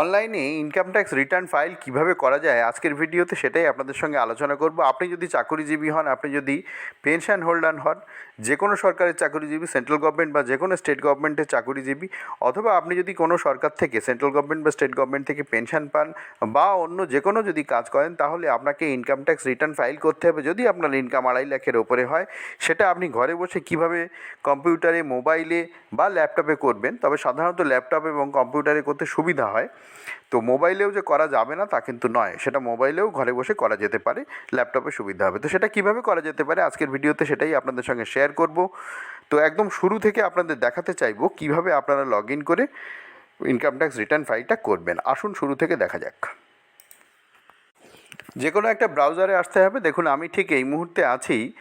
অনলাইনে income tax return file কীভাবে করা যায় আজকের ভিডিওতে সেটাই আপনাদের সঙ্গে আলোচনা করব। আপনি যদি চাকরিজীবী হন, আপনি যদি পেনশন হোল্ডার হন যে কোনো সরকারের চাকরিজীবী সেন্ট্রাল গভর্নমেন্ট বা যে কোনো স্টেট গভর্নমেন্টের চাকরিজীবী, অথবা আপনি যদি কোনো সরকার থেকে সেন্ট্রাল গভর্নমেন্ট বা স্টেট গভর্নমেন্ট থেকে পেনশন পান বা অন্য যে কোনো যদি কাজ করেন, তাহলে আপনাকে ইনকাম ট্যাক্স রিটার্ন ফাইল করতে হবে। যদি আপনার ইনকাম আড়াই লাখের ওপরে হয়, সেটা আপনি ঘরে বসে কীভাবে কম্পিউটারে মোবাইলে বা ল্যাপটপে করবেন, তবে সাধারণত ল্যাপটপ এবং কম্পিউটারে করতে সুবিধা হয়। তো মোবাইলেও যে করা যাবে না, তা কিন্তু নয়। সেটা মোবাইলেও ঘরে বসে করা যেতে পারে, ল্যাপটপে সুবিধা হবে। তো সেটা কীভাবে করা যেতে পারে, আজকের ভিডিওতে সেটাই আপনাদের সঙ্গে শেয়ার করব। তো একদম শুরু থেকে আপনাদের দেখাতে চাইব কীভাবে আপনারা লগ ইন করে ইনকাম ট্যাক্স রিটার্ন ফাইলটা করবেন। আসুন শুরু থেকে দেখা যাক। যে কোনো একটা ব্রাউজারে আসতে হবে। দেখুন, আমি ঠিক এই মুহূর্তে আছি।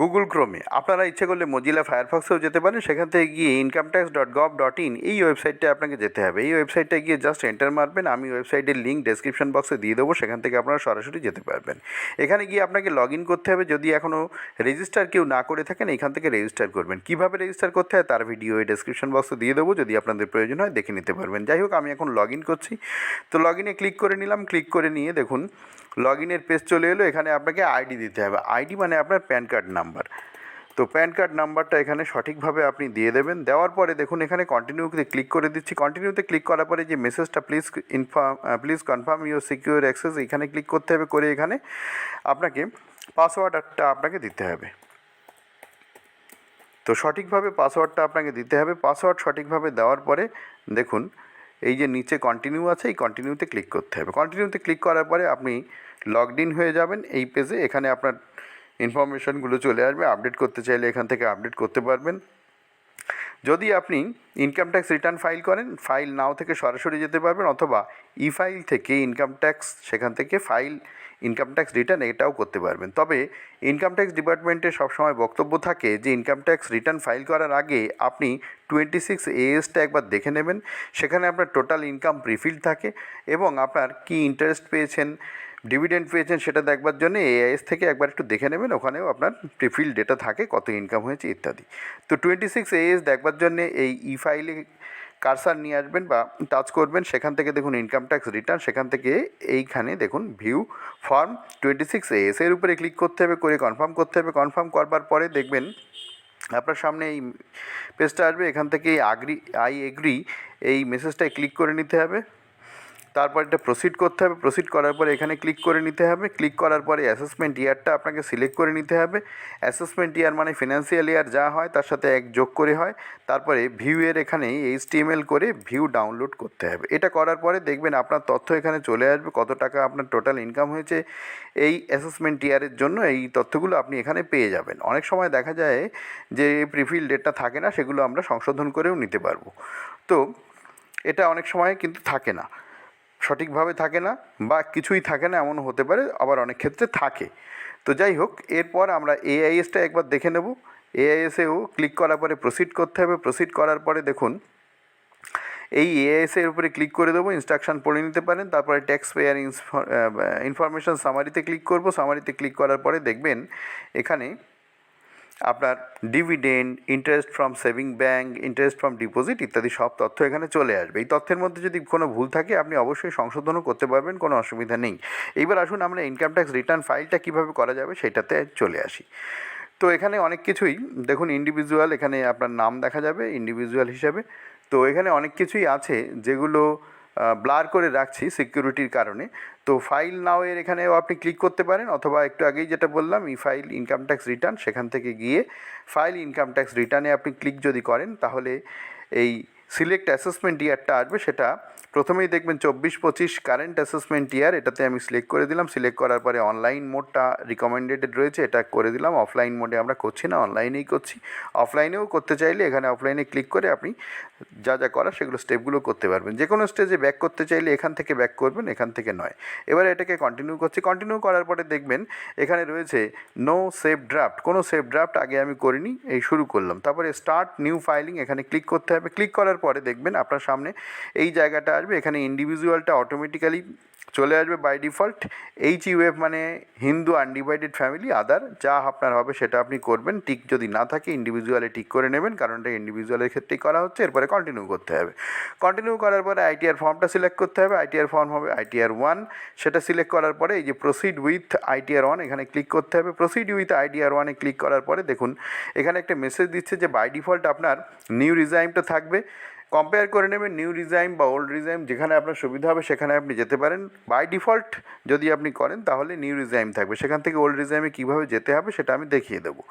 গুগল ক্রোমে আপনারা ইচ্ছে করলে মজিলা ফায়ারফক্সেও যেতে পারেন। সেখান থেকে গিয়ে income tax dot gov dot in এই ওয়েবসাইটটা আপনাকে যেতে হবে। এই ওয়েবসাইটটা গিয়ে জাস্ট এন্টার মারবেন। আমি ওয়েবসাইটের লিঙ্ক ডেসক্রিপশন বক্সে দিয়ে দেবো। সেখান থেকে আপনারা সরাসরি যেতে পারবেন। এখানে গিয়ে আপনাকে লগ ইন করতে হবে। যদি এখনও রেজিস্টার কেউ না করে থাকেন, এখান থেকে রেজিস্টার করবেন। কীভাবে রেজিস্টার করতে হয়, তার ভিডিও এই ডেসক্রিপশন বক্সে দিয়ে দেবো। যদি আপনাদের প্রয়োজন হয়, দেখে নিতে পারবেন। যাই হোক, আমি এখন লগ ইন করছি। তো লগ ইনে ক্লিক করে নিলাম। ক্লিক করে নিয়ে দেখুন লগ ইনের পেজ চলে এলো। এখানে আপনাকে আইডি দিতে হবে। আইডি মানে আপনার প্যান কার্ড নাম্বার। তো প্যান কার্ড নাম্বারটা এখানে সঠিকভাবে আপনি দিয়ে দেবেন। দেওয়ার পরে দেখুন, এখানে কন্টিনিউতে ক্লিক করে দিচ্ছি। কন্টিনিউতে ক্লিক করার পরে যে মেসেজটা please inform please confirm your secure access এখানে ক্লিক করতে হবে, করে এখানে আপনাকে পাসওয়ার্ডটা আপনাকে দিতে হবে। তো সঠিকভাবে পাসওয়ার্ডটা আপনাকে দিতে হবে। পাসওয়ার্ড সঠিকভাবে দেওয়ার পরে দেখুন, এই যে নিচে কন্টিনিউ আছে, এই কন্টিনিউতে ক্লিক করতে হবে। কন্টিনিউতে ক্লিক করার পরে আপনি লগড ইন হয়ে যাবেন। এই পেজে এখানে আপনার ইনফরমেশনগুলো চলে আসবে, আপডেট করতে চাইলে এখান থেকে আপডেট করতে পারবেন। যদি আপনি ইনকাম ট্যাক্স রিটার্ন ফাইল করেন ফাইল নাও থেকে সরাসরি যেতে পারবেন অথবা ই ফাইল থেকে ইনকাম ট্যাক্স সেখান থেকে ফাইল ইনকাম ট্যাক্স রিটার্ন এটাও করতে পারবেন। তবে ইনকাম ট্যাক্স ডিপার্টমেন্টে সবসময় বক্তব্য থাকে যে ইনকাম ট্যাক্স রিটার্ন ফাইল করার আগে আপনি টোয়েন্টি সিক্স এএসটা একবার দেখে নেবেন। সেখানে আপনার টোটাল ইনকাম প্রিফিল্ড থাকে এবং আপনার কি ইন্টারেস্ট পেয়েছেন ডিভিডেন্ড পেয়েছেন সেটা দেখবার জন্য এআইএস থেকে একবার একটু দেখে নেবেন, ওখানেও আপনার প্রিফিল ডেটা থাকে, কত ইনকাম হয়েছে ইত্যাদি। তো টোয়েন্টি সিক্স এএস দেখবার জন্য এই ই ফাইলে কারসার নিয়ে আসবেন বা টাচ করবেন, সেখান থেকে দেখুন ইনকাম ট্যাক্স রিটার্ন সেখান থেকে এইখানে দেখুন view form twenty six AS এর উপরে ক্লিক করতে হবে, করে কনফার্ম করতে হবে কনফার্ম করবার পরে দেখবেন আপনার সামনে এই পেজটা আসবে, এখান থেকে আগ্রি আই এগ্রি এই মেসেজটায় ক্লিক করে নিতে হবে। তারপর এটা প্রসিড করতে হবে। প্রসিড করার পরে এখানে ক্লিক করে নিতে হবে। ক্লিক করার পরে অ্যাসেসমেন্ট ইয়ারটা আপনাকে সিলেক্ট করে নিতে হবে। অ্যাসেসমেন্ট ইয়ার মানে ফিনান্সিয়াল ইয়ার যা হয় তার সাথে এক যোগ করে হয়। তারপরে ভিউয়ের এখানে এইচটিএমএল করে ভিউ ডাউনলোড করতে হবে। এটা করার পরে দেখবেন আপনার তথ্য এখানে চলে আসবে, কত টাকা আপনার টোটাল ইনকাম হয়েছে। এই অ্যাসেসমেন্ট ইয়ারের জন্য এই তথ্যগুলো আপনি এখানে পেয়ে যাবেন। অনেক সময় দেখা যায় যে প্রিফিল ডেটটা থাকে না, সেগুলো আমরা সংশোধন করেও নিতে পারব। তো এটা অনেক সময় কিন্তু থাকে না। সঠিকভাবে থাকে না বা কিছুই থাকে না এমন হতে পারে, আবার অনেক ক্ষেত্রে থাকে। তো যাই হোক, এরপর আমরা এআইএসটা একবার দেখে নেব। এআইএসেও ক্লিক করার পরে প্রসিড করতে হবে। প্রসিড করার পরে দেখুন, এই এআইএসের উপরে ক্লিক করে দেবো ইনস্ট্রাকশন পড়ে নিতে পারেন। তারপরে ট্যাক্স পেয়ার ইনফরমেশন সামারিতে ক্লিক করব। সামারিতে ক্লিক করার পরে দেখবেন, এখানে আপনার dividend interest from saving bank interest from deposit ইত্যাদি সব তথ্য এখানে চলে আসবে। এই তথ্যের মধ্যে যদি কোনো ভুল থাকে, আপনি অবশ্যই সংশোধনও করতে পারবেন, কোনো অসুবিধা নেই। এইবার আসুন আমরা ইনকাম ট্যাক্স রিটার্ন ফাইলটা কীভাবে করা যাবে সেটাতে চলে আসি। তো এখানে অনেক কিছুই, দেখুন ইন্ডিভিজুয়াল এখানে আপনার নাম দেখা যাবে ইন্ডিভিজুয়াল হিসাবে। তো এখানে অনেক কিছুই আছে যেগুলো ব্লার করে রাখছি সিকিউরিটির কারণে। তো ফাইল নাও এর এখানেও আপনি ক্লিক করতে পারেন অথবা একটু আগেই যেটা বললাম e file income tax return সেখান থেকে গিয়ে ফাইল ইনকাম ট্যাক্স রিটার্নে আপনি ক্লিক যদি করেন, তাহলে এই সিলেক্ট অ্যাসেসমেন্ট ইয়ারটা আসবে, সেটা প্রথমেই দেখবেন চব্বিশ পঁচিশ কারেন্ট অ্যাসেসমেন্ট ইয়ার এটাতে আমি সিলেক্ট করে দিলাম। সিলেক্ট করার পরে অনলাইন মোডটা রিকমেন্ডেড রয়েছে, এটা করে দিলাম। অফলাইন মোডে আমরা করছি না অনলাইনেই করছি। অফলাইনেও করতে চাইলে এখানে অফলাইনে ক্লিক করে আপনি যা যা করার সেগুলো স্টেপগুলো করতে পারবেন। যে কোনো স্টেজে ব্যাক করতে চাইলে এখান থেকে ব্যাক করবেন, এখান থেকে নয়। এবার এটাকে কন্টিনিউ করছি। কন্টিনিউ করার পরে দেখবেন এখানে রয়েছে নো সেভ ড্রাফট কোনো সেভ ড্রাফট আগে আমি করিনি, এই শুরু করলাম। তারপরে স্টার্ট নিউ ফাইলিং এখানে ক্লিক করতে হবে। ক্লিক করার পরে দেখবেন আপনার সামনে এই জায়গাটা আসবে, এখানে ইন্ডিভিজুয়ালটা অটোমেটিক্যালি চলে আসবে বাই ডিফল্ট এইচ ইউএফ মানে হিন্দু আনডিভাইডেড ফ্যামিলি আদার যা আপনার হবে সেটা আপনি করবেন। টিক যদি না থাকে ইন্ডিভিজুয়ালে টিক করে নেবেন কারণ এটা ইন্ডিভিজুয়ালের ক্ষেত্রেই করা হচ্ছে, এরপরে কন্টিনিউ করতে হবে। কন্টিনিউ করার পরে আইটিআর ফর্মটা সিলেক্ট করতে হবে। আইটিআর ফর্ম হবে আইটিআর ওয়ান সেটা সিলেক্ট করার পরে এই যে প্রসিড উইথ আইটিআর ওয়ান এখানে ক্লিক করতে হবে। প্রসিড উইথ আইটিআর ওয়ানে ক্লিক করার পরে দেখুন, এখানে একটা মেসেজ দিচ্ছে যে বাই ডিফল্ট আপনার নিউ রিজাইমটা থাকবে। কম্পেয়ার করে নেবেন নিউ রিজাইম বা ওল্ড রিজাইম যেখানে আপনার সুবিধা হবে, সেখানে আপনি যেতে পারেন। বাই ডিফল্ট যদি আপনি করেন, তাহলে নিউ রিজাইম থাকবে। সেখান থেকে ওল্ড রিজাইমে কীভাবে যেতে হবে, সেটা আমি দেখিয়ে দেবো।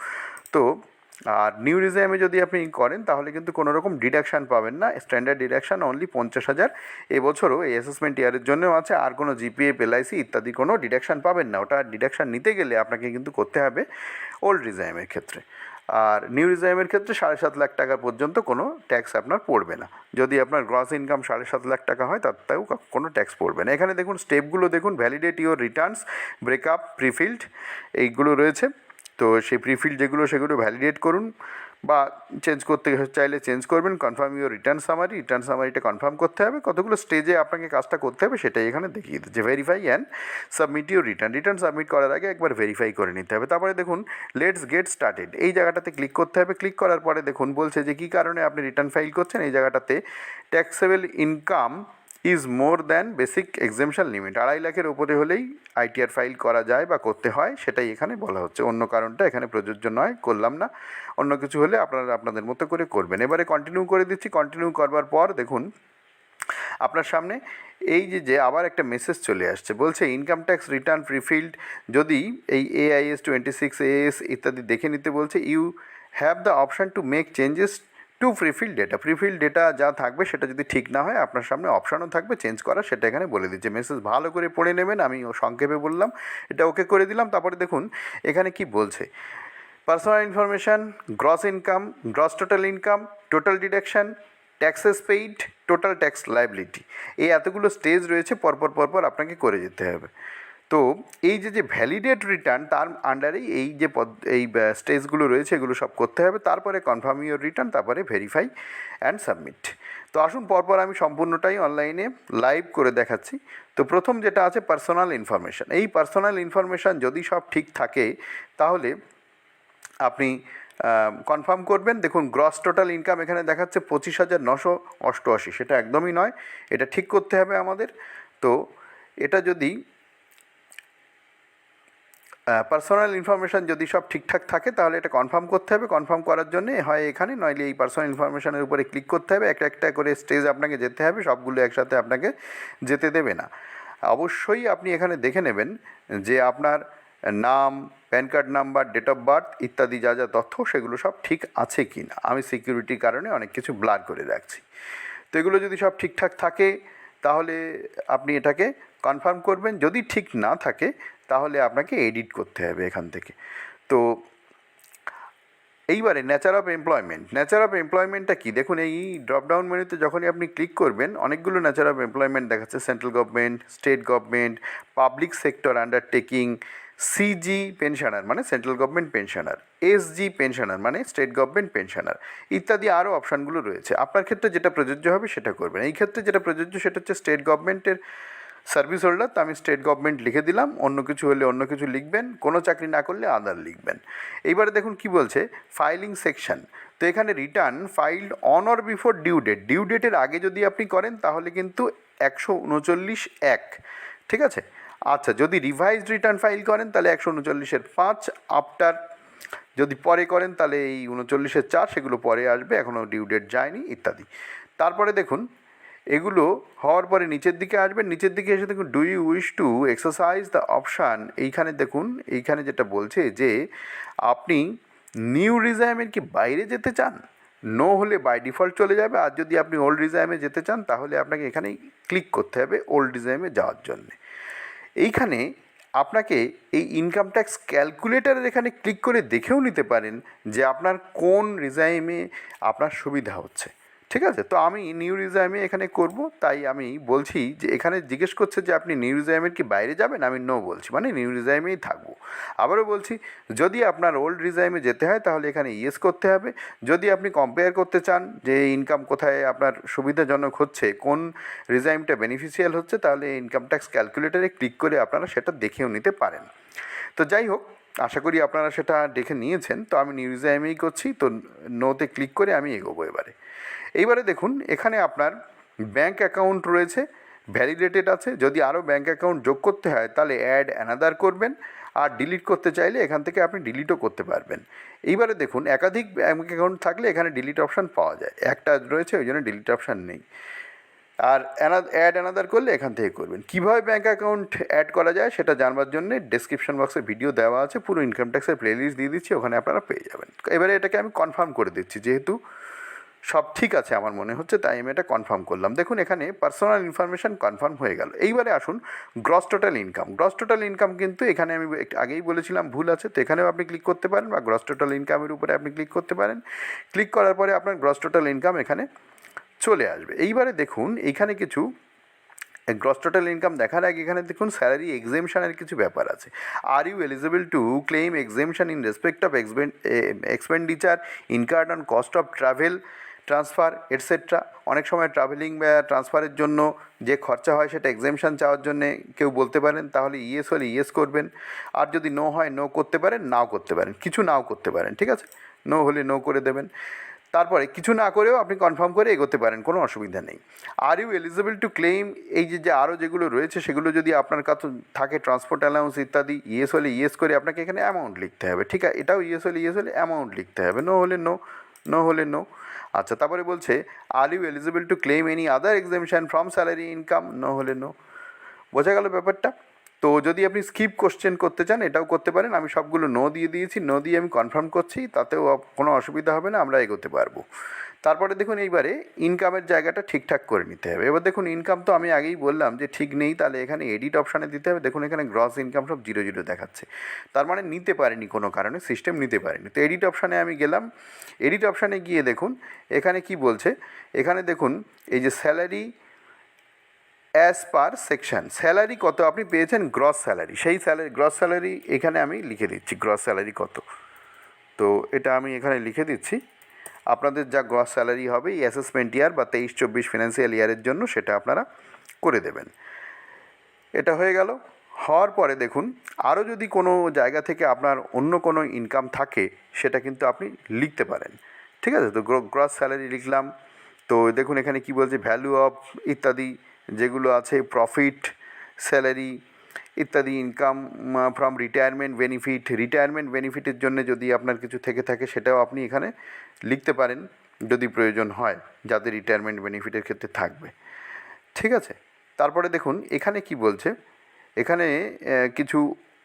তো, আর নিউ রিজাইমে যদি আপনি করেন, তাহলে কিন্তু কোনো রকম ডিডাকশান পাবেন না। স্ট্যান্ডার্ড ডিডাকশান অনলি পঞ্চাশ হাজার। এবছরও এই অ্যাসেসমেন্ট ইয়ারের জন্যও আছে। আর কোনো জিপিএফ এলআইসি ইত্যাদি কোনো ডিডাকশান পাবেন না। ওটা ডিডাকশান নিতে গেলে আপনাকে কিন্তু করতে হবে ওল্ড রিজাইমের ক্ষেত্রে। আর নিউ রিজাইমের ক্ষেত্রে সাড়ে সাত লাখ টাকা পর্যন্ত কোনো ট্যাক্স আপনার পড়বে না। যদি আপনার গ্রস ইনকাম সাড়ে সাত লাখ টাকা হয়, তার তাও কোনো ট্যাক্স পড়বে না। এখানে দেখুন স্টেপগুলো দেখুন validate your returns breakup prefilled এইগুলো রয়েছে। তো সেই প্রিফিল্ড যেগুলো, সেগুলো ভ্যালিডেট করুন। বা চেঞ্জ করতে চাইলে চেঞ্জ করবেন confirm your return summary return সামারিটা confirm করতে হবে। কতগুলো স্টেজে আপনাকে কাজটা করতে হবে সেটাই এখানে দেখিয়ে দিচ্ছে। Verify and submit your return return submit করার আগে একবার ভেরিফাই করে নিতে হবে। তারপরে দেখুন লেটস গেট স্টার্টেড এই জায়গাটাতে ক্লিক করতে হবে। ক্লিক করার পরে দেখুন, বলছে যে কী কারণে আপনি রিটার্ন ফাইল করছেন? এই জায়গাটাতে taxable income is more than basic exemption limit আড়াই লাখের উপরে হলেই আইটিআর ফাইল করা যায় বা করতে হয়, সেটাই এখানে বলা হচ্ছে। অন্য কারণটা এখানে প্রযোজ্য নয়, করলাম না। অন্য কিছু হলে আপনারা আপনাদের মতো করে করবেন। এবারে কন্টিনিউ করে দিচ্ছি। কন্টিনিউ করবার পর দেখুন, আপনার সামনে এই যে যে আবার একটা মেসেজ চলে আসছে। বলছে ইনকাম ট্যাক্স রিটার্ন প্রিফিল্ড যদি এই এআইএস টোয়েন্টি সিক্স এএস ইত্যাদি দেখে নিতে বলছে you have the option to make changes to prefill data prefill data যা থাকবে সেটা যদি ঠিক না হয়, আপনার সামনে অপশানও থাকবে চেঞ্জ করা সেটা এখানে বলে দিচ্ছে। মেসেজ ভালো করে পড়ে নেবেন, আমি ও সংক্ষেপে বললাম, এটা ওকে করে দিলাম। তারপরে দেখুন, এখানে কি বলছে? Personal information gross income gross total income total deduction taxes paid total tax liability এই এতগুলো স্টেজ রয়েছে, পরপর পরপর আপনাকে করে যেতে হবে। তো এই যে যে ভ্যালিডেট রিটার্ন তার আন্ডারেই এই যে পদ, এই স্টেজগুলো রয়েছে, এগুলো সব করতে হবে। তারপরে কনফার্ম ইউর রিটার্ন তারপরে ভেরিফাই অ্যান্ড সাবমিট তো আসুন, পরপর আমি সম্পূর্ণটাই অনলাইনে লাইভ করে দেখাচ্ছি। তো প্রথম যেটা আছে পার্সোনাল ইনফরমেশান এই পার্সোনাল ইনফরমেশান যদি সব ঠিক থাকে, তাহলে আপনি কনফার্ম করবেন। দেখুন গ্রস টোটাল ইনকাম এখানে দেখাচ্ছে পঁচিশ হাজার নশো অষ্টআশি। সেটা একদমই নয়। এটা ঠিক করতে হবে আমাদের। তো এটা যদি পার্সোনাল ইনফরমেশান যদি সব ঠিকঠাক থাকে, তাহলে এটা কনফার্ম করতে হবে। কনফার্ম করার জন্য হয় এখানে, নইলে এই পার্সোনাল ইনফরমেশানের উপরে ক্লিক করতে হবে। একটা একটা করে স্টেজ আপনাকে যেতে হবে, সবগুলো একসাথে আপনাকে যেতে দেবে না। অবশ্যই আপনি এখানে দেখে নেবেন যে আপনার নাম PAN card number date of birth ইত্যাদি যা যা তথ্য, সেগুলো সব ঠিক আছে কি না আমি সিকিউরিটির কারণে অনেক কিছু ব্লার করে রাখছি। তো এগুলো যদি সব ঠিকঠাক থাকে, তাহলে আপনি এটাকে কনফার্ম করবেন। যদি ঠিক না থাকে তাহলে আপনাকে এডিট করতে হবে এখান থেকে। তো এইবারে nature of employment nature of এমপ্লয়মেন্টটা কী? দেখুন, এই ড্রপডাউন মেনুতে যখনই আপনি ক্লিক করবেন, অনেকগুলো নেচার অফ এমপ্লয়মেন্ট দেখাচ্ছে। Central government state government public sector undertaking CG pensioner মানে central government pensioner SG pensioner মানে স্টেট গভর্নমেন্ট পেনশনার ইত্যাদি আরও অপশানগুলো রয়েছে। আপনার ক্ষেত্রে যেটা প্রযোজ্য হবে সেটা করবেন। এই ক্ষেত্রে যেটা প্রযোজ্য সেটা হচ্ছে স্টেট গভর্নমেন্টের সার্ভিস হোল্ডার, তো আমি স্টেট গভর্নমেন্ট লিখে দিলাম, অন্য কিছু হলে অন্য কিছু লিখবেন, কোনো চাকরি না করলে আদার লিখবেন। এইবারে দেখুন কি বলছে ফাইলিং সেকশন তো এখানে return filed on or before due date due ডেটের আগে যদি আপনি করেন, তাহলে কিন্তু একশো উনচল্লিশ এক, ঠিক আছে? আচ্ছা যদি রিভাইজড রিটার্ন ফাইল করেন, তাহলে একশো উনচল্লিশের পাঁচ আফটার যদি পরে করেন, তাহলে এই উনচল্লিশের চার, সেগুলো পরে আসবে এখনও ডিউ ডেট যায়নি, ইত্যাদি। তারপরে দেখুন এগুলো হওয়ার পরে নিচের দিকে আসবেন। নিচের দিকে এসে দেখুন do you wish to exercise the option এইখানে দেখুন, এইখানে যেটা বলছে যে, আপনি নিউ রিজাইমের কি বাইরে যেতে চান? নো হলে বাই ডিফল্ট চলে যাবে। আর যদি আপনি ওল্ড রিজাইমে যেতে চান, তাহলে আপনাকে এখানেই ক্লিক করতে হবে ওল্ড রিজাইমে যাওয়ার জন্যে। এইখানে আপনাকে এই ইনকাম ট্যাক্স ক্যালকুলেটারের এখানে ক্লিক করে দেখেও নিতে পারেন যে আপনার কোন রিজাইমে আপনার সুবিধা হচ্ছে। ঠিক আছে? তো আমি নিউ রিজাইমে এখানে করব, তাই আমি বলছি যে এখানে জিজ্ঞেস করছে যে আপনি নিউ রিজাইমের কি বাইরে যাবেন? আমি নো বলছি মানে নিউ রিজাইমেই থাকব। আবারও বলছি, যদি আপনার ওল্ড রিজাইমে যেতে হয়, তাহলে এখানে ইয়েস করতে হবে। যদি আপনি কম্পেয়ার করতে চান যে ইনকাম কোথায় আপনার সুবিধাজনক হচ্ছে, কোন রিজাইমটা বেনিফিশিয়াল হচ্ছে, তাহলে ইনকাম ট্যাক্স ক্যালকুলেটারে ক্লিক করে আপনারা সেটা দেখেও নিতে পারেন। তো যাই হোক, আশা করি আপনারা সেটা দেখে নিয়েছেন। তো আমি নিউ রিজাইমেই করছি, তো নোতে ক্লিক করে আমি এগোবো এবারে। এইবারে দেখুন, এখানে আপনার ব্যাঙ্ক অ্যাকাউন্ট রয়েছে ভ্যালিডেটেড আছে। যদি আরও ব্যাঙ্ক অ্যাকাউন্ট যোগ করতে হয়, তাহলে অ্যাড অ্যানাদার করবেন, আর ডিলিট করতে চাইলে এখান থেকে আপনি ডিলিটও করতে পারবেন। এইবারে দেখুন, একাধিক ব্যাঙ্ক অ্যাকাউন্ট থাকলে এখানে ডিলিট অপশান পাওয়া যায়। একটা রয়েছে, ওই জন্য ডিলিট অপশান নেই। আর অ্যাড অ্যানাদার করলে এখান থেকে করবেন। কীভাবে ব্যাঙ্ক অ্যাকাউন্ট অ্যাড করা যায়, সেটা জানবার জন্য ডেসক্রিপশন বক্সে ভিডিও দেওয়া আছে, পুরো ইনকাম ট্যাক্সের প্লেলিস্ট দিয়ে দিচ্ছি, ওখানে আপনারা পেয়ে যাবেন। এবারে এটাকে আমি কনফার্ম করে দিচ্ছি, যেহেতু সব ঠিক আছে আমার মনে হচ্ছে, তাই আমি এটা কনফার্ম করলাম। দেখুন, এখানে পার্সোনাল ইনফরমেশান কনফার্ম হয়ে গেল। এইবারে আসুন gross total income gross total income কিন্তু এখানে আমি আগেই বলেছিলাম, ভুল আছে, তো এখানেও আপনি ক্লিক করতে পারেন বা গ্রস টোটাল ইনকামের উপরে আপনি ক্লিক করতে পারেন। ক্লিক করার পরে আপনার গ্রস টোটাল ইনকাম এখানে চলে আসবে। এইবারে দেখুন এইখানে কিছু গ্রস টোটাল ইনকাম দেখার আগে এখানে দেখুন স্যালারি এক্সেমশানের কিছু ব্যাপার আছে। Are you eligible to claim exemption in respect of expenditure incurred on cost of travel transfer etcetera অনেক সময় ট্রাভেলিং বা ট্রান্সফারের জন্য যে খরচা হয় সেটা এক্সেমশন চাওয়ার জন্যে কেউ বলতে পারেন, তাহলে ইয়েস হলে ইয়েস করবেন। আর যদি নো হয় নো করতে পারেন, নাও করতে পারেন। কিছু নাও করতে পারেন, ঠিক আছে? নো হলে নো করে দেবেন। তারপরে কিছু না করেও আপনি কনফার্ম করে এগোতে পারেন, কোনো অসুবিধা নেই। Are you eligible to claim এই যে যে আরও যেগুলো রয়েছে, সেগুলো যদি আপনার কাছে থাকে ট্রান্সপোর্ট অ্যালাউন্স ইত্যাদি ইয়েস হলে ইয়েস করে আপনাকে এখানে অ্যামাউন্ট লিখতে হবে, ঠিক আছে এটাও ইয়েস হলে ইয়েস হলে অ্যামাউন্ট লিখতে হবে। নো হলে নো নো হলে নো আচ্ছা তারপরে বলছে are you eligible to claim any other exemption from salary income ন হলে নো। বোঝা গেল ব্যাপারটা? তো যদি আপনি স্কিপ কোশ্চেন করতে চান, এটাও করতে পারেন। আমি সবগুলো নো দিয়ে দিয়েছি। নো দিয়ে আমি কনফার্ম করছি। তাতেও কোনো অসুবিধা হবে না। আমরা এগোতে পারব। তারপরে দেখুন এইবারে ইনকামের জায়গাটা ঠিকঠাক করে নিতে হবে। এবার দেখুন ইনকাম তো আমি আগেই বললাম যে ঠিক নেই, তাহলে এখানে এডিট অপশানে দিতে হবে। দেখুন এখানে গ্রস ইনকাম সব জিরো জিরো দেখাচ্ছে। তার মানে নিতে পারেনি কোনো কারণে সিস্টেম নিতে পারেনি। তো এডিট অপশানে আমি গেলাম। এডিট অপশানে গিয়ে দেখুন, এখানে কি বলছে? এখানে দেখুন, এই যে salary as per section salary কত? আপনি পেয়েছেন গ্রস স্যালারি সেই স্যালারি গ্রস স্যালারি এখানে আমি লিখে দিচ্ছি গ্রস স্যালারি কত? তো এটা আমি এখানে লিখে দিচ্ছি। আপনাদের যা গ্রস স্যালারি হবে এই অ্যাসেসমেন্ট ইয়ার বা তেইশ চব্বিশ ফিনান্সিয়াল ইয়ারের জন্য সেটা আপনারা করে দেবেন। এটা হয়ে গেল। হওয়ার পরে দেখুন আরও যদি কোনো জায়গা থেকে আপনার অন্য কোনো ইনকাম থাকে, সেটা কিন্তু আপনি লিখতে পারেন। ঠিক আছে? তো গ্রস স্যালারি লিখলাম। তো দেখুন এখানে কি বলছে ভ্যালু অফ ইত্যাদি যেগুলো আছে প্রফিট স্যালারি ইত্যাদি income from retirement benefit retirement বেনিফিটের জন্য যদি আপনার কিছু থেকে থাকে, সেটাও আপনি এখানে লিখতে পারেন যদি প্রয়োজন হয় যাদের রিটায়ারমেন্ট বেনিফিটের ক্ষেত্রে থাকবে। ঠিক আছে? তারপরে দেখুন, এখানে কি বলছে? এখানে কিছু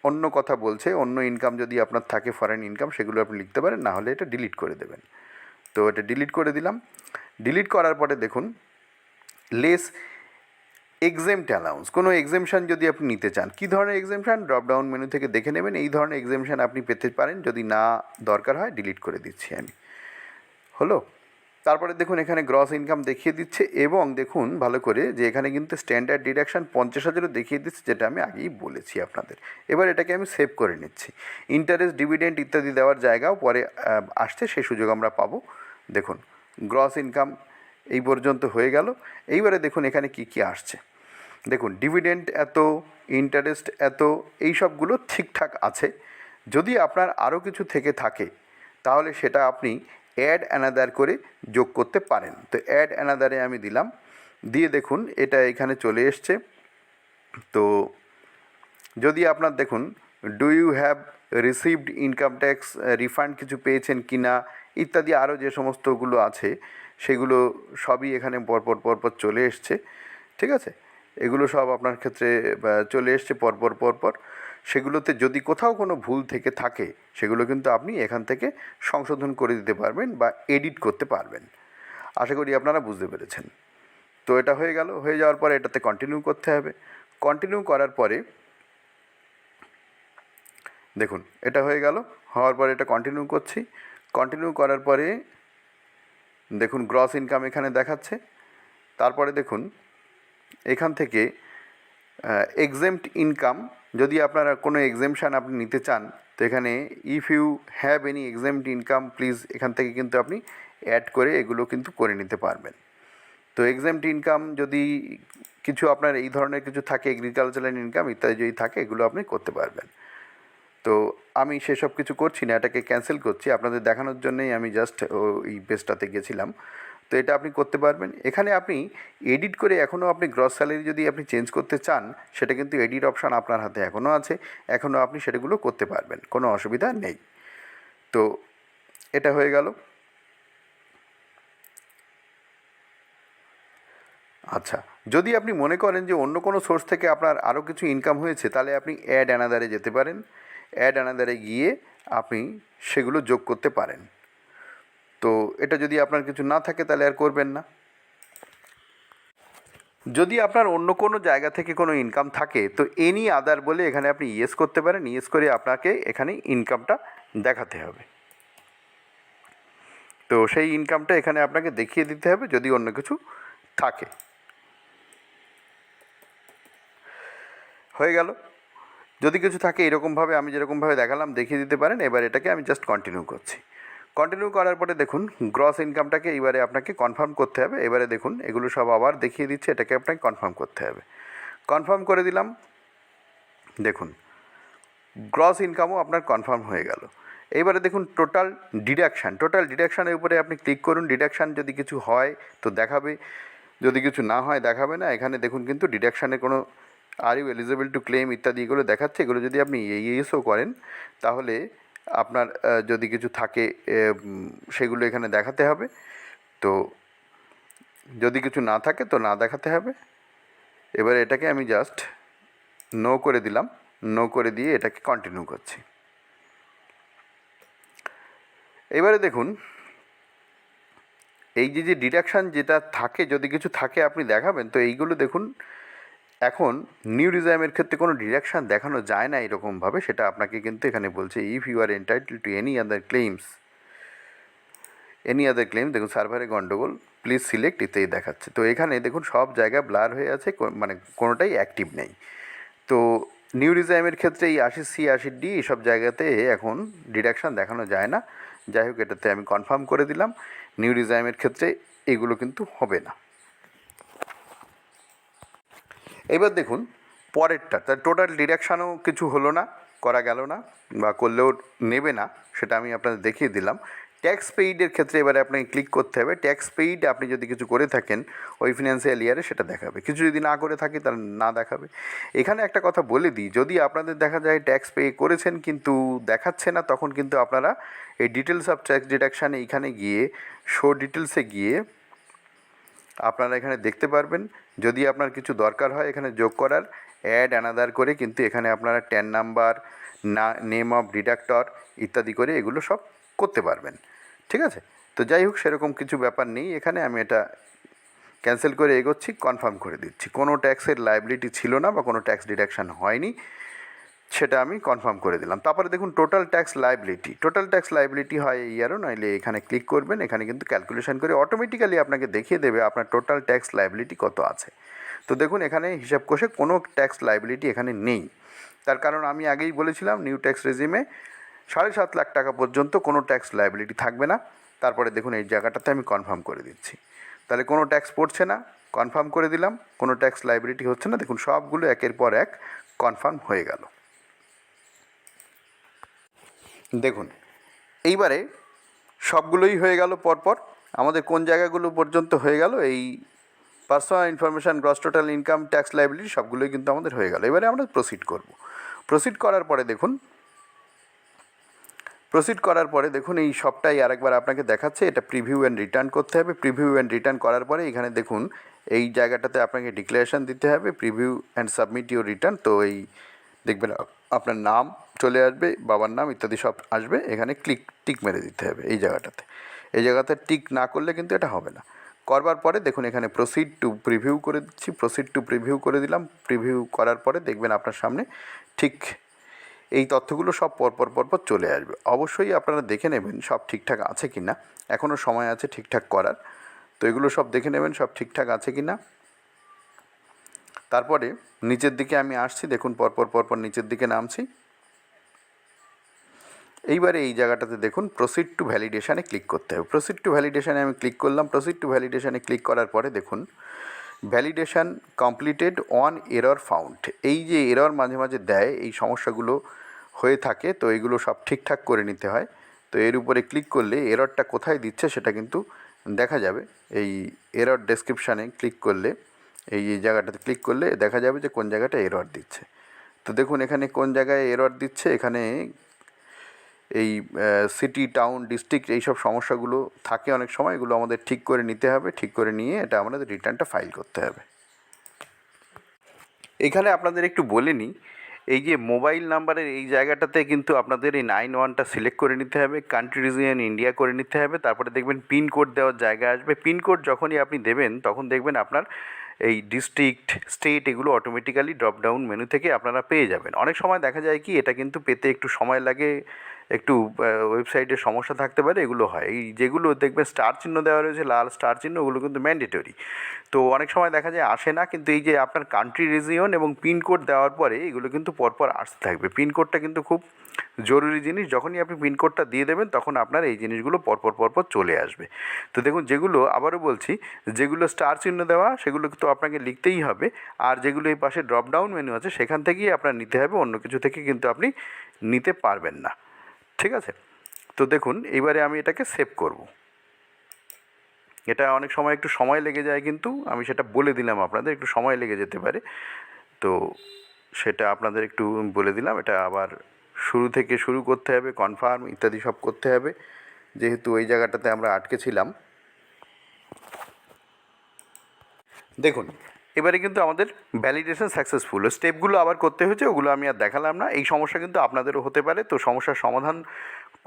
অন্য কথা বলছে, অন্য ইনকাম যদি আপনার থাকে ফরেন ইনকাম সেগুলো আপনি লিখতে পারেন, না হলে এটা ডিলিট করে দেবেন। তো এটা ডিলিট করে দিলাম। ডিলিট করার পরে দেখুন লেস এক্সেমট অ্যালাউন্স কোনো এক্সেমশন যদি আপনি নিতে চান, কী ধরনের এক্সেমশন ড্রপডাউন মেনু থেকে দেখে নেবেন, এই ধরনের এক্সেমশন আপনি পেতে পারেন, যদি না দরকার হয় ডিলিট করে দিচ্ছি আমি। হলো? তারপরে দেখুন, এখানে গ্রস ইনকাম দেখিয়ে দিচ্ছে, এবং দেখুন, ভালো করে, যে এখানে কিন্তু স্ট্যান্ডার্ড ডিডাকশন পঞ্চাশ হাজারও দেখিয়ে দিচ্ছে, যেটা আমি আগেই বলেছি আপনাদের। এবার এটাকে আমি সেভ করে নিচ্ছি। ইন্টারেস্ট ডিভিডেন্ট ইত্যাদি দেওয়ার জায়গাও পরে আসছে, সেই সুযোগ আমরা পাবো। দেখুন গ্রস ইনকাম এই পর্যন্ত হয়ে গেল। এইবারে দেখুন এখানে কি কি আসছে। দেখুন ডিভিডেন্ড এত ইন্টারেস্ট এত, এই সবগুলো ঠিকঠাক আছে। যদি আপনার আরও কিছু থেকে থাকে, তাহলে সেটা আপনি অ্যাড অ্যানাদার করে যোগ করতে পারেন। তো অ্যাড অ্যানাদারে আমি দিলাম। দিয়ে দেখুন, এটা এখানে চলে এসছে। তো যদি আপনার, দেখুন do you have received income tax refund কিছু পেয়েছেন কি না ইত্যাদি আরও যে সমস্তগুলো আছে সেগুলো সবই এখানে পরপর পরপর চলে এসছে, ঠিক আছে? এগুলো সব আপনার ক্ষেত্রে চলে এসছে পরপর পরপর। সেগুলোতে যদি কোথাও কোনো ভুল থেকে থাকে, সেগুলো কিন্তু আপনি এখান থেকে সংশোধন করে দিতে পারবেন বা এডিট করতে পারবেন। আশা করি আপনারা বুঝতে পেরেছেন। তো এটা হয়ে গেল, হয়ে যাওয়ার পরে এটাতে কন্টিনিউ করতে হবে। কন্টিনিউ করার পরে, দেখুন, এটা হয়ে গেল, হওয়ার পরে এটা কন্টিনিউ করছি। কন্টিনিউ করার পরে দেখুন গ্রস ইনকাম এখানে দেখাচ্ছে। তারপরে দেখুন, এখান থেকে এক্সেমড ইনকাম যদি আপনারা কোনো এক্সেমশান আপনি নিতে চান, তো এখানে if you have any exempt income please এখান থেকে কিন্তু আপনি অ্যাড করে এগুলো কিন্তু করে নিতে পারবেন। তো এক্সেমড ইনকাম যদি কিছু আপনার এই ধরনের কিছু থাকে এগ্রিকালচারাল ইনকাম ইত্যাদি যদি থাকে, এগুলো আপনি করতে পারবেন। তো আমি সেসব কিছু করছি না, এটাকে ক্যান্সেল করছি। আপনাদের দেখানোর জন্যই আমি জাস্ট ওই পেজটাতে গেছিলাম। তো এটা আপনি করতে পারবেন। এখানে আপনি এডিট করে এখনও আপনি গ্রস স্যালারি যদি আপনি চেঞ্জ করতে চান, সেটা কিন্তু এডিট অপশান আপনার হাতে এখনও আছে। এখনও আপনি সেটাগুলো করতে পারবেন, কোনো অসুবিধা নেই। তো এটা হয়ে গেল। আচ্ছা যদি আপনি মনে করেন যে অন্য কোনো সোর্স থেকে আপনার আরও কিছু ইনকাম হয়েছে, তাহলে আপনি অ্যাড অ্যানাদারে যেতে পারেন। অ্যাড অ্যানাদারে গিয়ে আপনি সেগুলো যোগ করতে পারেন। তো এটা যদি আপনার কিছু না থাকে তাহলে আর করবেন না। যদি আপনার অন্য কোনো জায়গা থেকে কোনো ইনকাম থাকে, তো এনি আদার বলে এখানে আপনি ইয়েস করতে পারেন। ইয়েস করে আপনাকে এখানে ইনকামটা দেখাতে হবে। তো সেই ইনকামটা এখানে আপনাকে দেখিয়ে দিতে হবে যদি অন্য কিছু থাকে। হয়ে গেল। যদি কিছু থাকে এরকমভাবে আমি যেরকমভাবে দেখালাম, দেখিয়ে দিতে পারেন, এবার এটাকে আমি জাস্ট কন্টিনিউ করছি। কন্টিনিউ করার পরে দেখুন গ্রস ইনকামটাকে এবারে আপনাকে কনফার্ম করতে হবে। এবারে দেখুন, এগুলো সব আবার দেখিয়ে দিচ্ছে, এটাকে আপনাকে কনফার্ম করতে হবে। কনফার্ম করে দিলাম। দেখুন গ্রস ইনকামও আপনার কনফার্ম হয়ে গেল। এইবারে দেখুন টোটাল ডিডাকশান টোটাল ডিডাকশানের উপরে আপনি ক্লিক করুন। ডিডাকশান যদি কিছু হয়, তো দেখাবে। যদি কিছু না হয়, দেখাবে না। এখানে দেখুন কিন্তু ডিডাকশানের কোনো are you eligible to claim ইত্যাদি এগুলো দেখাচ্ছে? এগুলো যদি আপনি ইয়েসও করেন, তাহলে আপনার যদি কিছু থাকে সেগুলো এখানে দেখাতে হবে। তো যদি কিছু না থাকে, তো না দেখাতে হবে। এবার এটাকে আমি জাস্ট নো করে দিলাম। নো করে দিয়ে এটাকে কন্টিনিউ করছি। এবারে দেখুন, এই যে যে ডিডাকশান যেটা থাকে, যদি কিছু থাকে আপনি দেখাবেন, তো এইগুলো দেখুন এখন নিউ রিজাইমের ক্ষেত্রে কোনো ডিডাকশান দেখানো যায় না এরকমভাবে, সেটা আপনাকে কিন্তু এখানে বলছে if you are entitled to any other claims any other claim দেখুন সার্ভারে গন্ডগোল প্লিজ সিলেক্ট ইত্যাদি দেখাচ্ছে। তো এখানে দেখুন, সব জায়গা ব্লার হয়ে আছে মানে কোনোটাই অ্যাক্টিভ নেই। তো নিউ রিজাইমের ক্ষেত্রে এই আশি সি, আশি ডি এইসব জায়গাতে এখন ডিডাকশান দেখানো যায় না। যাই হোক, এটাতে আমি কনফার্ম করে দিলাম নিউ রিজাইমের ক্ষেত্রে এগুলো কিন্তু হবে না। এবার দেখুন, পরেরটা তার টোটাল ডিডাকশানও কিছু হলো না, করা গেল না, বা করলেও নেবে না, সেটা আমি আপনাদের দেখিয়ে দিলাম। ট্যাক্স পেইডের ক্ষেত্রে এবারে আপনাকে ক্লিক করতে হবে। ট্যাক্স পেইড আপনি যদি কিছু করে থাকেন, ওই ফিনান্সিয়াল ইয়ারে সেটা দেখাবে। কিছু যদি না করে থাকে, তাহলে না দেখাবে। এখানে একটা কথা বলে দিই, যদি আপনাদের দেখা যায় ট্যাক্স পে করেছেন, কিন্তু দেখাচ্ছে না, তখন কিন্তু আপনারা এই ডিটেলস অফ ট্যাক্স ডিডাকশান এইখানে গিয়ে শো ডিটেলসে গিয়ে আপনারা এখানে দেখতে পারবেন। যদি আপনার কিছু দরকার হয় এখানে যোগ করার অ্যাড অ্যানাদার করে কিন্তু এখানে আপনারা ট্যান নাম্বার না নেম অফ ডিডাক্টর ইত্যাদি করে এগুলো সব করতে পারবেন। ঠিক আছে? তো যাই হোক, সেরকম কিছু ব্যাপার নেই। এখানে আমি এটা ক্যান্সেল করে এগোচ্ছি কনফার্ম করে দিচ্ছি। কোনো ট্যাক্সের লাইবিলিটি ছিল না বা কোনো ট্যাক্স ডিডাকশান হয়নি। সেটা আমি কনফার্ম করে দিলাম। তারপরে দেখুন total tax liability total tax liability হয় এই ইয়ারও নইলে এখানে ক্লিক করবেন, এখানে কিন্তু ক্যালকুলেশন করে অটোমেটিক্যালি আপনাকে দেখিয়ে দেবে আপনার টোটাল ট্যাক্স লাইবিলিটি কত আছে। তো দেখুন এখানে হিসাব কষে কোনো ট্যাক্স লাইবিলিটি এখানে নেই। তার কারণ আমি আগেই বলেছিলাম নিউ ট্যাক্স রেজিমে সাড়ে সাত লাখ টাকা পর্যন্ত কোনো ট্যাক্স লাইবিলিটি থাকবে না। তারপরে দেখুন এই জায়গাটাতে আমি কনফার্ম করে দিচ্ছি। তাহলে কোনো ট্যাক্স পড়ছে না কনফার্ম করে দিলাম। কোনো ট্যাক্স লাইবিলিটি হচ্ছে না। দেখুন সবগুলো একের পর এক কনফার্ম হয়ে গেল। দেখুন, এইবারে সবগুলোই হয়ে গেল পরপর। আমাদের কোন জায়গাগুলো পর্যন্ত হয়ে গেল, এই personal information gross total income tax liability সবগুলোই কিন্তু আমাদের হয়ে গেল। এবারে আমরা প্রসিড করব। প্রসিড করার পরে দেখুন প্রসিড করার পরে দেখুন, এই সবটাই আরেকবার আপনাকে দেখাচ্ছে। এটা প্রিভিউ অ্যান্ড রিটার্ন করতে হবে। প্রিভিউ অ্যান্ড রিটার্ন করার পরে এখানে দেখুন, এই জায়গাটাতে আপনাকে ডিক্লারেশন দিতে হবে। Preview and submit your return তো এই দেখবেন আপনার নাম চলে আসবে, বাবার নাম ইত্যাদি সব আসবে, এখানে ক্লিক টিক মেরে দিতে হবে এই জায়গাটাতে। এই জায়গাতে টিক না করলে কিন্তু এটা হবে না। করবার পরে দেখুন এখানে প্রসিড টু প্রিভিউ করে দিচ্ছি প্রসিড টু প্রিভিউ করে দিলাম। প্রিভিউ করার পরে দেখবেন আপনার সামনে ঠিক এই তথ্যগুলো সব পরপর পরপর চলে আসবে। অবশ্যই আপনারা দেখে নেবেন সব ঠিকঠাক আছে কি না এখনও সময় আছে ঠিকঠাক করার। তো এগুলো সব দেখে নেবেন সব ঠিকঠাক আছে কি না তারপরে নিচের দিকে আমি আসছি, দেখুন পরপর পরপর নিচের দিকে নামছি। এইবারে এই জায়গাটাতে দেখুন প্রসিড টু ভ্যালিডেশানে ক্লিক করতে হবে। প্রসিড টু ভ্যালিডেশানে আমি ক্লিক করলাম প্রসিড টু ভ্যালিডেশানে ক্লিক করার পরে দেখুন validation completed on error found এই যে এরর মাঝে মাঝে দেয়, এই সমস্যাগুলো হয়ে থাকে, তো এগুলো সব ঠিকঠাক করে নিতে হয়। তো এর উপরে ক্লিক করলে এররটা কোথায় দিচ্ছে সেটা কিন্তু দেখা যাবে। এই এরর ডেসক্রিপশানে ক্লিক করলে এই জায়গাটাতে ক্লিক করলে দেখা যাবে যে কোন জায়গাটা এরর দিচ্ছে। তো দেখুন এখানে কোন জায়গায় এরর দিচ্ছে? এখানে এই সিটি টাউন ডিস্ট্রিক্ট এইসব সমস্যাগুলো থাকে অনেক সময়। এগুলো আমাদের ঠিক করে নিতে হবে। ঠিক করে নিয়ে এটা আমাদের রিটার্নটা ফাইল করতে হবে। এখানে আপনাদের একটু বলে নিই, এই যে মোবাইল নাম্বারের এই জায়গাটাতে কিন্তু আপনাদের এই নাইন ওয়ানটা সিলেক্ট করে নিতে হবে। কান্ট্রি রিজিয়ন ইন্ডিয়া করে নিতে হবে। তারপরে দেখবেন পিনকোড দেওয়ার জায়গা আসবে। পিনকোড যখনই আপনি দেবেন, তখন দেখবেন আপনার এই ডিস্ট্রিক্ট স্টেট এগুলো অটোমেটিক্যালি ড্রপডাউন মেনু থেকে আপনারা পেয়ে যাবেন। অনেক সময় দেখা যায় কি, এটা কিন্তু পেতে একটু সময় লাগে, একটু ওয়েবসাইটের সমস্যা থাকতে পারে, এগুলো হয়। এই যেগুলো দেখবেন স্টার চিহ্ন দেওয়া রয়েছে, লাল স্টার চিহ্ন, ওগুলো কিন্তু ম্যান্ডেটরি তো অনেক সময় দেখা যায় আসে না, কিন্তু এই যে আপনার কান্ট্রি রিজিয়ন এবং পিনকোড দেওয়ার পরে এগুলো কিন্তু পরপর আসতে থাকবে। পিনকোডটা কিন্তু খুব জরুরি জিনিস, যখনই আপনি পিনকোডটা দিয়ে দেবেন, তখন আপনার এই জিনিসগুলো পরপর পরপর চলে আসবে। তো দেখুন, যেগুলো আবারও বলছি, যেগুলো স্টার চিহ্ন দেওয়া, সেগুলো তো আপনাকে লিখতেই হবে। আর যেগুলো এই পাশে ড্রপ ডাউন মেনু আছে, সেখান থেকেই আপনার নিতে হবে, অন্য কিছু থেকে কিন্তু আপনি নিতে পারবেন না। ঠিক আছে? তো দেখুন, এবারে আমি এটাকে সেভ করব। এটা অনেক সময় একটু সময় লেগে যায় কিন্তু, আমি সেটা বলে দিলাম আপনাদের, একটু সময় লেগে যেতে পারে। তো সেটা আপনাদের একটু বলে দিলাম, এটা আবার শুরু থেকে শুরু করতে হবে কনফার্ম ইত্যাদি সব করতে হবে। যেহেতু ওই জায়গাটাতে আমরা আটকে ছিলাম। দেখুন, এবারে কিন্তু আমাদের ভ্যালিডেশন সাকসেসফুল স্টেপগুলো আবার করতে হয়েছে, ওগুলো আমি আর দেখালাম না। এই সমস্যা কিন্তু আপনাদেরও হতে পারে। তো সমস্যার সমাধান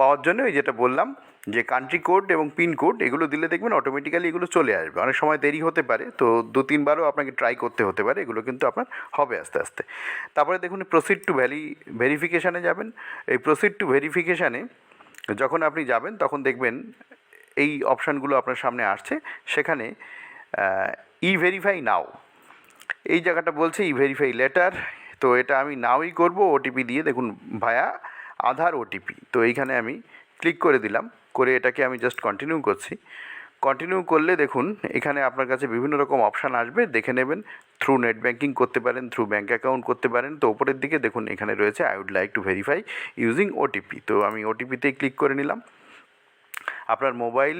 পাওয়ার জন্য ওই যেটা বললাম, যে কান্ট্রি কোড এবং পিন কোড এগুলো দিলে দেখবেন অটোমেটিক্যালি এগুলো চলে আসবে। অনেক সময় দেরি হতে পারে, তো দু, তিনবারও আপনাকে ট্রাই করতে হতে পারে, এগুলো কিন্তু আপনার হবে আস্তে আস্তে। তারপরে দেখুন প্রসিড টু ভ্যালি ভেরিফিকেশানে যাবেন। এই প্রসিড টু ভেরিফিকেশানে যখন আপনি যাবেন, তখন দেখবেন এই অপশানগুলো আপনার সামনে আসছে। সেখানে ই ভেরিফাই নাও এই জায়গাটা বলছে ই ভেরিফাই লেটার তো এটা আমি নাওই করব ওটিপি দিয়ে দেখুন, ভায়া আধার ওটিপি তো এইখানে আমি ক্লিক করে দিলাম, করে এটাকে আমি জাস্ট কন্টিনিউ করছি। কন্টিনিউ করলে দেখুন, এখানে আপনার কাছে বিভিন্ন রকম অপশান আসবে, দেখে নেবেন থ্রু নেট ব্যাঙ্কিং করতে পারেন থ্রু ব্যাঙ্ক অ্যাকাউন্ট করতে পারেন। তো ওপরের দিকে দেখুন, এখানে রয়েছে I would like to verify using OTP তো আমি ওটিপিতেই ক্লিক করে নিলাম। আপনার মোবাইল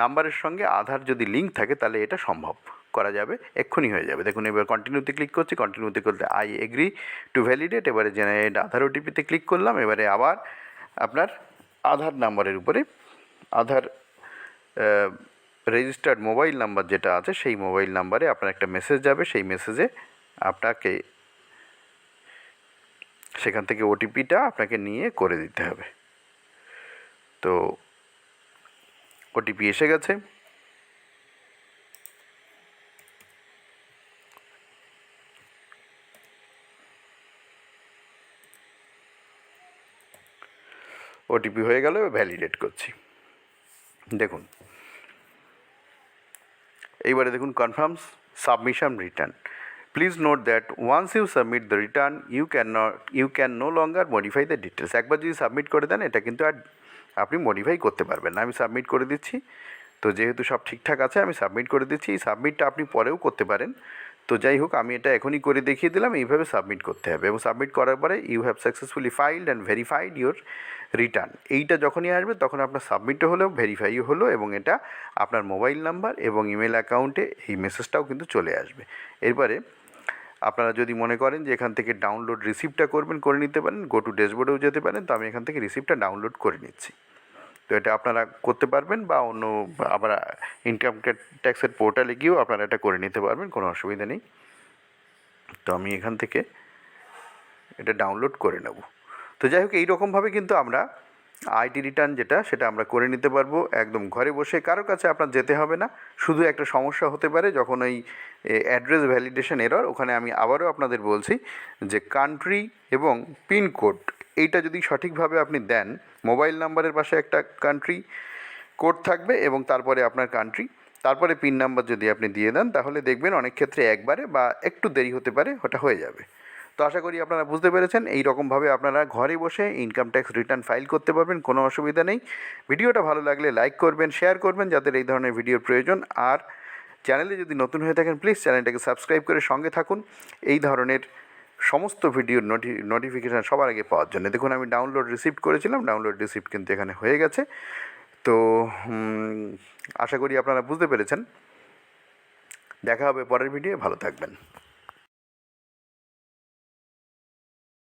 নাম্বারের সঙ্গে আধার যদি লিঙ্ক থাকে, তাহলে এটা সম্ভব। করা যাবে, এক্ষুনি হয়ে যাবে। দেখুন, এবার কন্টিনিউতে ক্লিক করছি কন্টিনিউতে করতে আই এগ্রি টু ভ্যালিডেট এবারে জেনারেট আধার ওটিপিতে ক্লিক করলাম, এবারে আবার আপনার আধার নাম্বারের উপরে, আধার রেজিস্টার্ড মোবাইল নাম্বার যেটা আছে, সেই মোবাইল নাম্বারে আপনার একটা মেসেজ যাবে, সেই মেসেজে আপনাকে সেখান থেকে ওটিপিটা আপনাকে নিয়ে করে দিতে হবে। তো ওটিপি এসে গেছে। ওটিপি হয়ে গেল ভ্যালিডেট করছি। দেখুন। এইবারে দেখুন confirms submission return please note that once you submit the return you can not you can no longer modify the details একবার যদি সাবমিট করে দেন, এটা কিন্তু আর আপনি মডিফাই করতে পারবেন না। আমি সাবমিট করে দিচ্ছি। তো যেহেতু সব ঠিকঠাক আছে, আমি সাবমিট করে দিচ্ছি। এই সাবমিটটা আপনি পরেও করতে পারেন। তো যাই হোক, আমি এটা এখনই করে দেখিয়ে দিলাম, এইভাবে সাবমিট করতে হবে। এবং সাবমিট করার পরে you have successfully filed and verified your return এইটা যখনই আসবে, তখন আপনার সাবমিটও হলো ভেরিফাইও হলো, এবং এটা আপনার মোবাইল নাম্বার এবং ইমেল অ্যাকাউন্টে এই মেসেজটাও কিন্তু চলে আসবে। এরপরে আপনারা যদি মনে করেন যে এখান থেকে ডাউনলোড রিসিপ্টটা করবেন, করে নিতে পারেন গো টু ড্যাশবোর্ডেও যেতে পারেন, তো আমি এখান থেকে রিসিপ্টটা ডাউনলোড করে নিচ্ছি। তো এটা আপনারা করতে পারবেন বা অন্য আবার ইনকাম ট্যাক্সের পোর্টালে গিয়েও আপনারা এটা করে নিতে পারবেন, কোনো অসুবিধা নেই। তো আমি এখান থেকে এটা ডাউনলোড করে নেব। তো যাই হোক, এইরকমভাবে কিন্তু আমরা আইটি রিটার্ন যেটা, সেটা আমরা করে নিতে পারব একদম ঘরে বসে। কারও কাছে আপনার যেতে হবে না, শুধু একটা সমস্যা হতে পারে যখন ওই অ্যাড্রেস ভ্যালিডেশন এরর ওখানে আমি আবারও আপনাদের বলছি যে কান্ট্রি এবং পিনকোড এইটা যদি সঠিকভাবে আপনি দেন, মোবাইল নাম্বারের পাশে একটা কান্ট্রি কোড থাকবে এবং তারপরে আপনার কান্ট্রি তারপরে পিন নাম্বার যদি আপনি দিয়ে দেন, তাহলে দেখবেন অনেক ক্ষেত্রে একবারে বা একটু দেরি হতে পারে, ওটা হয়ে যাবে। তো আশা করি আপনারা বুঝতে পেরেছেন এই রকমভাবে আপনারা ঘরে বসে ইনকাম ট্যাক্স রিটার্ন ফাইল করতে পারবেন, কোনো অসুবিধা নেই। ভিডিওটা ভালো লাগলে লাইক করবেন শেয়ার করবেন, যাদের এই ধরনের ভিডিওর প্রয়োজন। আর চ্যানেলে যদি নতুন হয়ে থাকেন প্লিজ চ্যানেলটাকে সাবস্ক্রাইব করে সঙ্গে থাকুন। এই ধরনের সমস্ত ভিডিওর নোটি নোটিফিকেশান সবার আগে পাওয়ার জন্য। দেখুন, আমি ডাউনলোড রিসিভ করেছিলাম ডাউনলোড রিসিভ কিন্তু এখানে হয়ে গেছে। তো আশা করি আপনারা বুঝতে পেরেছেন। দেখা হবে পরের ভিডিও ভালো থাকবেন।